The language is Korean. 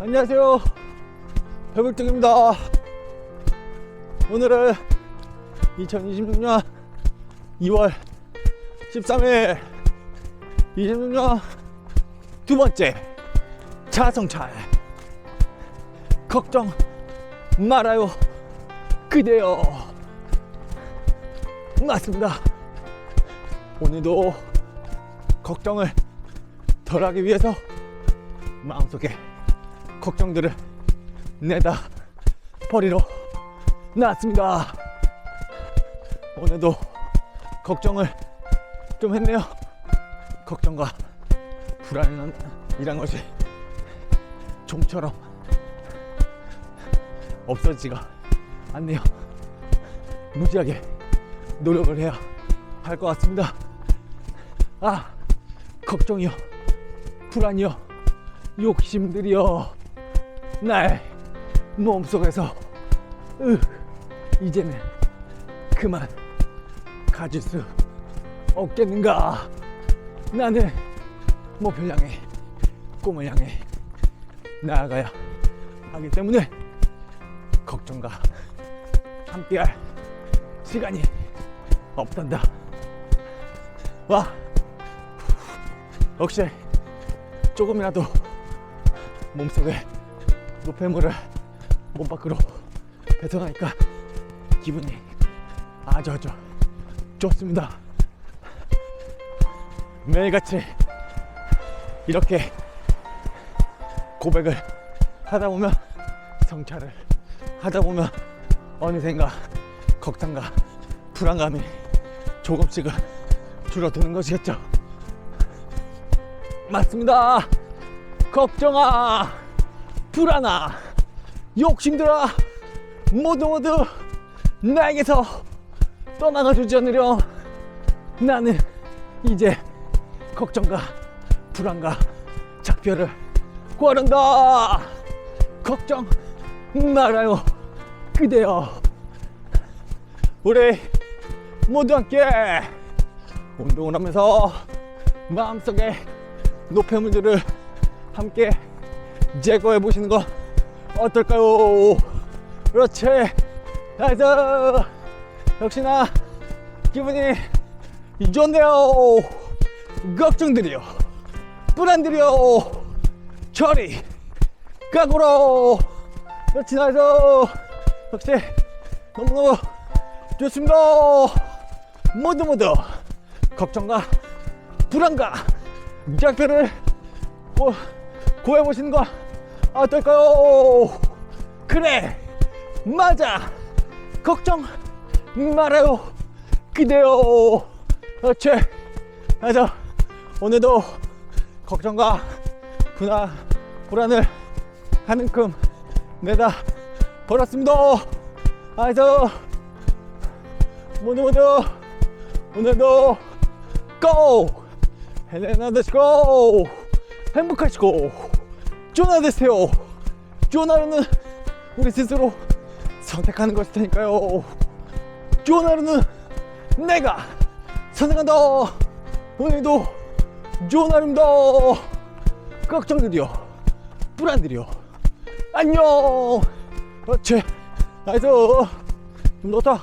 안녕하세요. 배불뚝입니다. 오늘은 2026년 2월 13일 26년 두 번째 차성찰 걱정 말아요 그대요 맞습니다 오늘도 걱정을 덜하기 위해서 마음속에 걱정들을 내다 버리러 나왔습니다. 오늘도 걱정을 좀 했네요. 걱정과 불안이란 것이 좀처럼 없어지지가 않네요. 무지하게 노력을 해야 할 것 같습니다. 아, 걱정이요. 불안이요. 욕심들이요. 날 몸속에서 으, 이제는 그만 가질 수 없겠는가? 나는 목표를 향해 꿈을 향해 나아가야 하기 때문에 걱정과 함께할 시간이 없단다. 와, 역시 조금이라도 몸속에 노폐물을 몸 밖으로 뱉어나니까 기분이 아주 아주 좋습니다. 매일같이 이렇게 고백을 하다 보면 성찰을 하다 보면 어느샌가 걱정과 불안감이 조금씩은 줄어드는 것이겠죠. 맞습니다. 걱정아, 불안아, 욕심들아, 모두 모두 나에게서 떠나가 주지 않으려 나는 이제 걱정과 불안과 작별을 구하란다. 걱정 말아요, 그대여. 우리 모두 함께 운동을 하면서 마음속에 노폐물들을 함께 제거해 보시는 거 어떨까요? 그렇지. 나이스. 역시나 기분이 좋네요. 걱정들이요. 불안들이요. 저리 각오로. 그렇지 나이스. 역시 너무너무 좋습니다. 모두 모두 걱정과 불안과 작별을 고, 구해보시는 거 어떨까요? 그래, 맞아. 걱정 말아요. 그대요. 그렇지. 그래서 오늘도 걱정과 불안, 불안을 하는큼 내다 버렸습니다. 그래서 모두 모두 오늘도 고! 헬레나 되시고 행복하시고 좋은 되세요. 하루는 우리 스스로 선택하는 것일 테니까요. 하루는 내가 선택한다. 오늘도 하루입니다. 걱정들이요. 불안들이요. 안녕. 그렇지 나이스. 좀 좋다